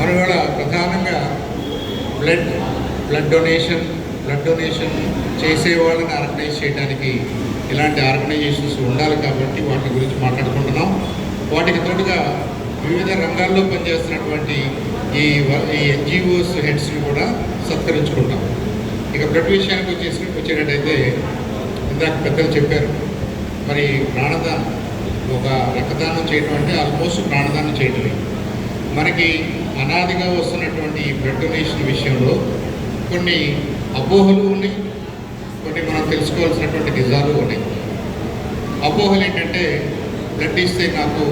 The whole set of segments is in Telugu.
మనం కూడా ప్రధానంగా blood blood donation blood donation చేసే వాళ్ళని ఆర్గనైజ్ చేయడానికి ఇలాంటి ఆర్గనైజేషన్స్ ఉండాలి కాబట్టి వాటి గురించి మాట్లాడుకుంటున్నాం. వాటికి తోడుగా వివిధ రంగాల్లో పనిచేస్తున్నటువంటి ఈ వ- ఈ ఎన్జిఓస్ హెడ్స్ని కూడా సత్కరించుకుంటాం. ఇక బ్లడ్ విషయానికి వచ్చేసి వచ్చేటట్టయితే ఇందాక పెద్దలు చెప్పారు. మరి ప్రాణదానం ఒక రక్తదానం చేయడం అంటే ఆల్మోస్ట్ ప్రాణదానం చేయటమే. మనకి అనాదిగా వస్తున్నటువంటి ఈ బ్లడ్ డొనేషన్ విషయంలో కొన్ని అపోహలు ఉన్నాయి. కొన్ని మనం తెలుసుకోవాల్సినటువంటి నిజాలు ఉన్నాయి. అపోహలు ఏంటంటే బ్లడ్ ఇస్తే నాకు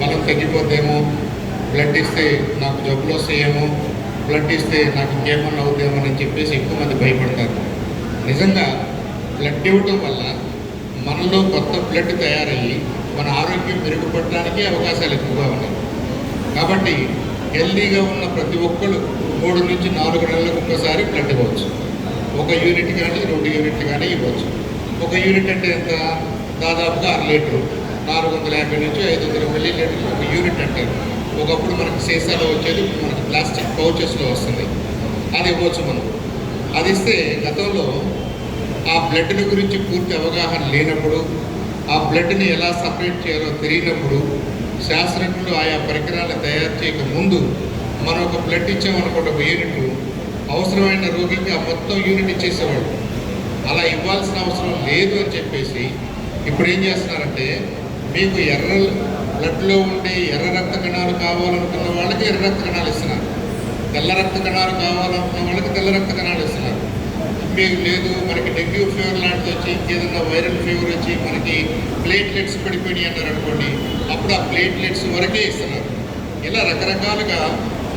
బలం తగ్గిపోద్దేమో బ్లడ్ ఇస్తే నాకు జబ్బులు వస్తాయేమో బ్లడ్ ఇస్తే నాకు ఇంకేమన్నా అవుద్దేమో అని చెప్పేసి ఎక్కువ మంది భయపడతారు. నిజంగా బ్లడ్ ఇవ్వటం వల్ల మనలో కొత్త బ్లడ్ తయారయ్యి మన ఆరోగ్యం మెరుగుపడడానికి అవకాశాలు ఎక్కువగా ఉన్నాయి. కాబట్టి హెల్దీగా ఉన్న ప్రతి ఒక్కరు మూడు నుంచి నాలుగు నెలలకు ఒక్కసారి బ్లడ్ ఇవ్వచ్చు. ఒక యూనిట్ కానీ రెండు యూనిట్లు కానీ ఇవ్వచ్చు. ఒక యూనిట్ అంటే ఎంత? దాదాపుగా అర లీటరు. నాలుగు వందల యాభై నుంచి ఐదు వందల మిల్లీ లీటర్లు ఒక యూనిట్ అంటారు ఒకప్పుడు మనకి సీసాలో వచ్చేది ఇప్పుడు మనకి ప్లాస్టిక్ పౌచెస్లో వస్తుంది. అది ఇవ్వచ్చు మనం. అది ఇస్తే గతంలో ఆ బ్లడ్ని గురించి పూర్తి అవగాహన లేనప్పుడు ఆ బ్లడ్ని ఎలా సపరేట్ చేయాలో తెలియనప్పుడు శాస్త్రజ్ఞులు ఆయా పరికరాలు తయారు చేయక ముందు మనం ఒక బ్లడ్ ఇచ్చామనుకోండి ఒక యూనిట్. అవసరమైన రోగికి ఆ మొత్తం యూనిట్ ఇచ్చేసేవాడు. అలా ఇవ్వాల్సిన అవసరం లేదు అని చెప్పేసి ఇప్పుడు ఏం చేస్తున్నారంటే మీకు ఎర్ర బ్లడ్లో ఉండే ఎర్ర రక్త కణాలు కావాలనుకున్న వాళ్ళకి ఎర్ర రక్త కణాలు ఇస్తున్నారు. తెల్ల రక్త కణాలు కావాలనుకున్న వాళ్ళకి తెల్ల రక్త కణాలు ఇస్తున్నారు. మీకు లేదు. మనకి డెంగ్యూ ఫీవర్ లాంటిది వచ్చి ఇంకేదన్నా వైరల్ ఫీవర్ వచ్చి మనకి ప్లేట్లెట్స్ పడిపోయినాయి అన్నారు అనుకోండి అప్పుడు ఆ ప్లేట్లెట్స్ వరకే ఇస్తున్నారు. ఇలా రకరకాలుగా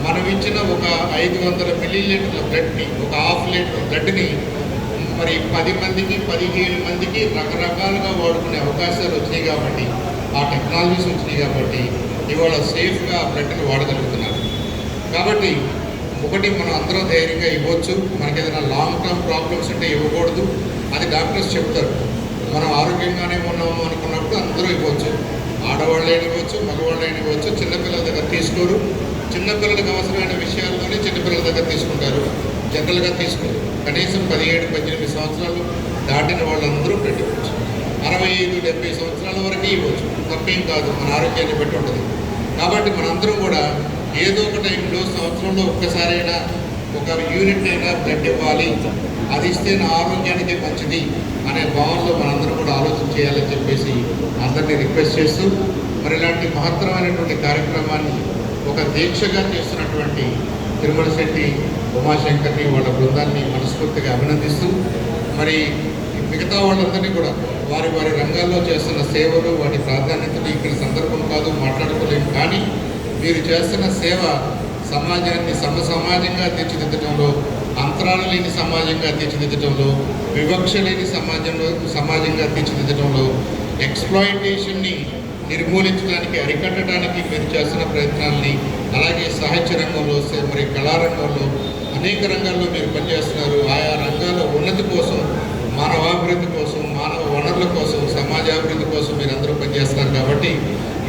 మనం ఇచ్చిన ఒక ఐదు వందల మిల్లీ లీటర్ల బ్లడ్ని ఒక హాఫ్ లీటర్ బ్లడ్ని మరి పది మందికి పదిహేను మందికి రకరకాలుగా వాడుకునే అవకాశాలు వచ్చినాయి కాబట్టి ఆ టెక్నాలజీస్ వచ్చినాయి కాబట్టి ఇవాళ సేఫ్గా ఆ బ్లడ్ని వాడగలుగుతున్నారు. కాబట్టి ఒకటి మనం అందరం ధైర్యంగా ఇవ్వచ్చు. మనకి ఏదైనా లాంగ్ టర్మ్ ప్రాబ్లమ్స్ ఉంటే ఇవ్వకూడదు. అది డాక్టర్స్ చెప్తారు. మనం ఆరోగ్యంగానే ఉన్నాము అనుకున్నప్పుడు అందరూ ఇవ్వచ్చు. ఆడవాళ్ళైనా ఇవ్వచ్చు మగవాళ్ళైనా ఇవ్వచ్చు చిన్నపిల్లల దగ్గర తీసుకోరు. చిన్నపిల్లలకు అవసరమైన విషయాల్లోనే చిన్నపిల్లల దగ్గర తీసుకుంటారు. జనరల్గా తీసుకోరు. కనీసం పదిహేడు పద్దెనిమిది సంవత్సరాలు దాటిన వాళ్ళందరూ పెట్టుకోవచ్చు అరవై ఐదు డెబ్బై సంవత్సరాల వరకు ఇవ్వచ్చు. తప్పేం కాదు. మన ఆరోగ్యాన్ని బట్టి ఉంటుంది. కాబట్టి మనందరం కూడా ఏదో ఒక టైంలో సంవత్సరంలో ఒక్కసారైనా ఒక యూనిట్ అయినా బ్లడ్ ఇవ్వాలి. అది ఇస్తే నా ఆరోగ్యానికి మంచిది అనే భావనలో మనందరం కూడా ఆలోచన చేయాలని చెప్పేసి అందరినీ రిక్వెస్ట్ చేస్తూ మరి ఇలాంటి మహత్తరమైనటువంటి కార్యక్రమాన్ని ఒక దీక్షగా చేస్తున్నటువంటి తిరుమల శెట్టి ఉమాశంకర్ని వాళ్ళ బృందాన్ని మనస్ఫూర్తిగా అభినందిస్తూ మరి మిగతా వాళ్ళందరినీ కూడా వారి వారి రంగాల్లో చేస్తున్న సేవలు వాటి ప్రాధాన్యతలు ఇక్కడ సందర్భం కాదు మాట్లాడుకోలేము కానీ మీరు చేస్తున్న సేవ సమాజాన్ని సమ సమాజంగా తీర్చిదిద్దడంలో అంతరాలు లేని సమాజంగా తీర్చిదిద్దడంలో వివక్ష లేని సమాజంలో సమాజంగా తీర్చిదిద్దడంలో ఎక్స్ప్లాయిటేషన్ని నిర్మూలించడానికి అరికట్టడానికి మీరు చేస్తున్న ప్రయత్నాల్ని అలాగే సాహిత్య రంగంలో మరి కళారంగంలో అనేక రంగాల్లో మీరు పనిచేస్తున్నారు. ఆయా రంగాల ఉన్నతి కోసం మానవాభివృద్ధి కోసం మానవ వనరుల కోసం సమాజాభివృద్ధి కోసం మీరు అందరూ పనిచేస్తున్నారు కాబట్టి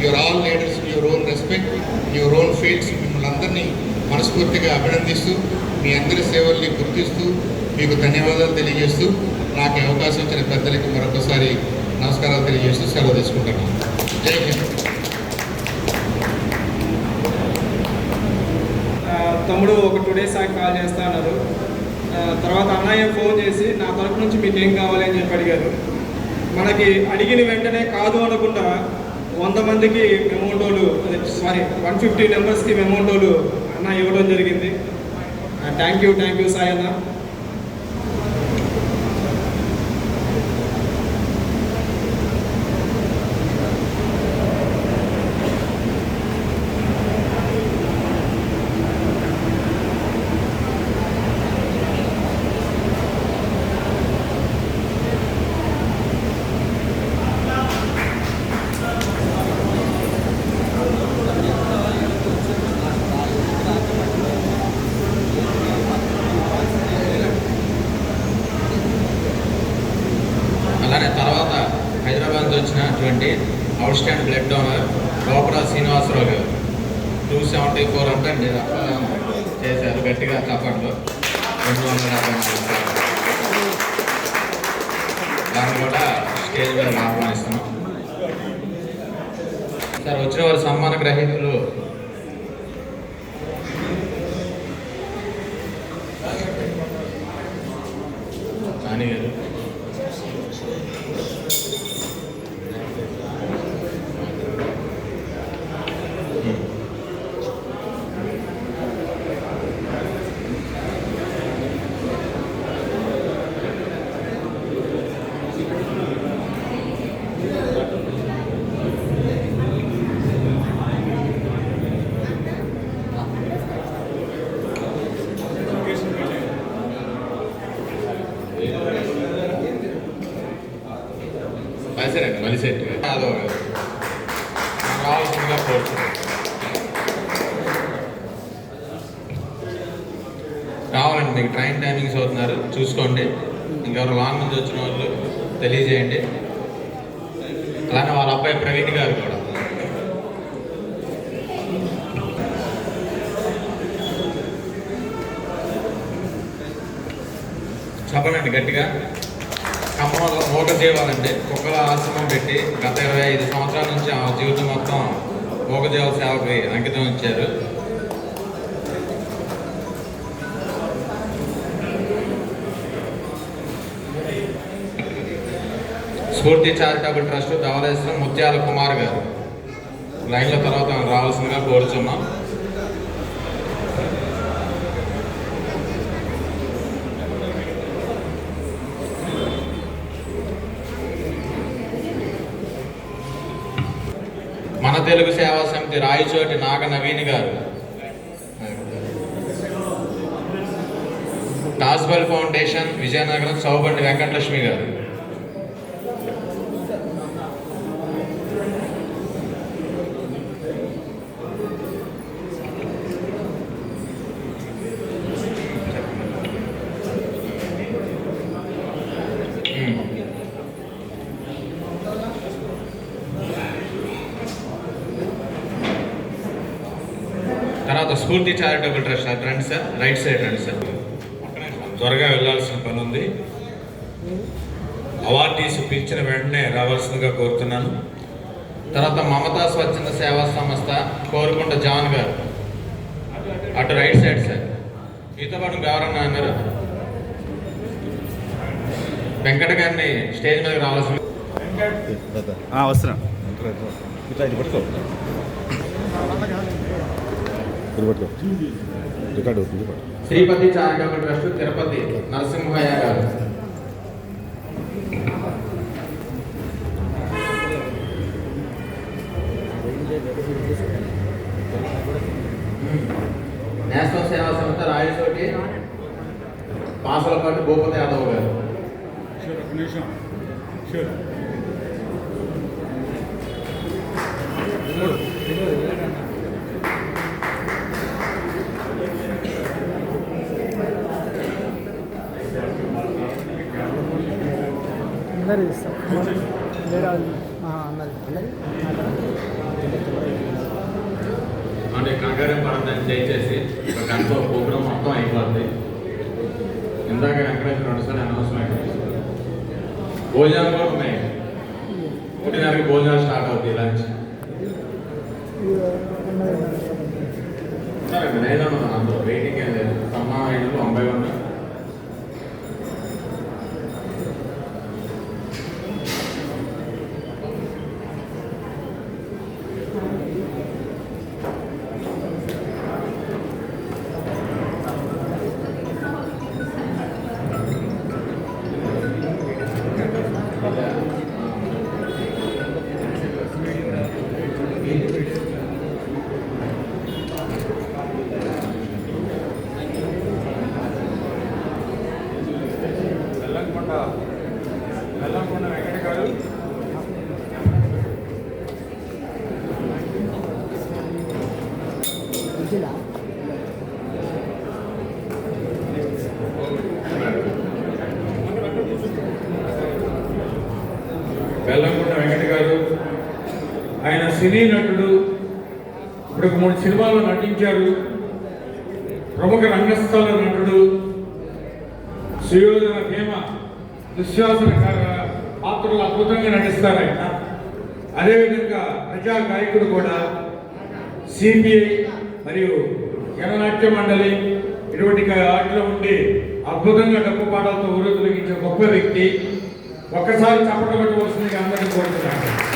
your all leaders your own respect your own fields మిమ్మల్ని అందరినీ మనస్ఫూర్తిగా అభినందిస్తూ మీ అందరి సేవల్ని గుర్తిస్తూ మీకు ధన్యవాదాలు తెలియజేస్తూ నాకు అవకాశం ఇచ్చిన పెద్దలకి మరొకసారి నమస్కారాలు తెలియజేస్తూ సెలవు తీసుకుంటున్నాను. జై హింద్. తమ్ముడు ఒక టూ డేస్ ఆగి కాల్ చేస్తా అన్నారు. తర్వాత అన్నయ్య ఫోన్ చేసి నా తరపు నుంచి మీకు ఏం కావాలి? అని చెప్పి అడిగారు. మనకి అడిగిన వెంటనే కాదు అనకుండా వంద మందికి మెమోటోలు అదే సారీ వన్ ఫిఫ్టీ మెంబర్స్కి మెమోటోలు అన్న ఇవ్వడం జరిగింది. Thank you thank you Sai అన్న అలానే తర్వాత హైదరాబాద్ ఉన్నటువంటి వచ్చినటువంటి out stand blood donor Gopura Srinivasarao గారు. టూ సెవెంటీ ఫోర్ అంటే నేను రక్తదానం చేశారు గట్టిగా చప్పట్లు రెండు వందల డెబ్బై నాలుగు దాన్ని కూడా స్టేజ్ మీద ఆహ్వానిస్తున్నాం. సార్ వచ్చిన వారు సమ్మాన గ్రహీతలు నాని గారు కలిసారండి మలిసెట్ అదో రావాల్సిందిగా కోరుతున్నాను రావాలండి మీకు ట్రైన్ టైమింగ్స్ అవుతున్నారు. చూసుకోండి. ఇంకెవరు లాంగ్ నుంచి వచ్చిన వాళ్ళు తెలియజేయండి. అలానే వాళ్ళ అబ్బాయి ప్రవీణ్ గారు కూడా. చెప్పనండి గట్టిగా. ఖమ్మంలో మూగ జీవాలండి కుక్కల ఆశ్రమం పెట్టి గత ఇరవై ఐదు సంవత్సరాల నుంచి ఆ జీవితం మొత్తం మూగజీవ సేవకి అంకితం ఇచ్చారు. స్ఫూర్తి చారిటబుల్ ట్రస్ట్ ధవలేశ్వరం ముత్యాల కుమార్ గారు. లైన్ల తర్వాత రావాల్సిందిగా కోరుచున్నాం మన తెలుగు సేవా సమితి రాయచోటి నాగ నవీన్ గారు. టాస్బల్ ఫౌండేషన్ విజయనగరం సౌబండి వెంకటలక్ష్మి గారు. తర్వాత స్ఫూర్తి చారిటబుల్ ట్రస్ట్ సార్. రండి సార్. రైట్ సైడ్ రండి సార్. త్వరగా వెళ్ళాల్సిన పని ఉంది. అవార్డీస్ పిలిచిన వెంటనే రావాల్సిందిగా కోరుతున్నాను. తర్వాత మమతా స్వచ్ఛంద సేవా సంస్థ కోరుకుంట జాన్ గారు. అటు రైట్ సైడ్ సార్. మీతో పాటు ఎవరన్నా అన్నారు వెంకట గారిని స్టేజ్ మీదకి రావాల్సింది ఆ, వస్తున్నా. రికార్డు అవుతుంది శ్రీపతి చారిటబుల్ ట్రస్ట్ తిరుపతి నరసింహయ్య గారు. నేషనల్ సేవా సంస్థ రాయచోటి పాసలపాటి భూపతి యాదవ్ గారు. అందరు ఇస్తాం వేరే అన్నది అంటే కంగారం పడద్దని దయచేసి. ఒక గంటలో ప్రోగ్రామ్ మొత్తం అయిపోద్ది. ఇందాక వెంకటేశ్వర రెండు సార్లు అనవసరం అయిపోయింది భోజనాలు కూడా ఉన్నాయి. ఒకటిన్నరకి భోజనాలు స్టార్ట్ అవుతాయి లంచ్. సరే నేను అందులో వెయిటింగ్ సినీ నటుడు ఇప్పుడు మూడు సినిమాల్లో నటించారు. ప్రముఖ రంగస్థల నటుడు సుయోధన భీమ దుశ్వాసన పాత్రలు అద్భుతంగా నటిస్తారు ఆయన. అదేవిధంగా ప్రజా గాయకుడు కూడా సిపిఐ మరియు జననాట్య మండలి ఇటువంటి ఆటలో ఉండి అద్భుతంగా డబ్బు పాటలతో ఊరు తొలగించే గొప్ప వ్యక్తి. ఒక్కసారి చప్పట్లు పెట్టవలసిందిగా అందరికీ కోరుతున్నాను.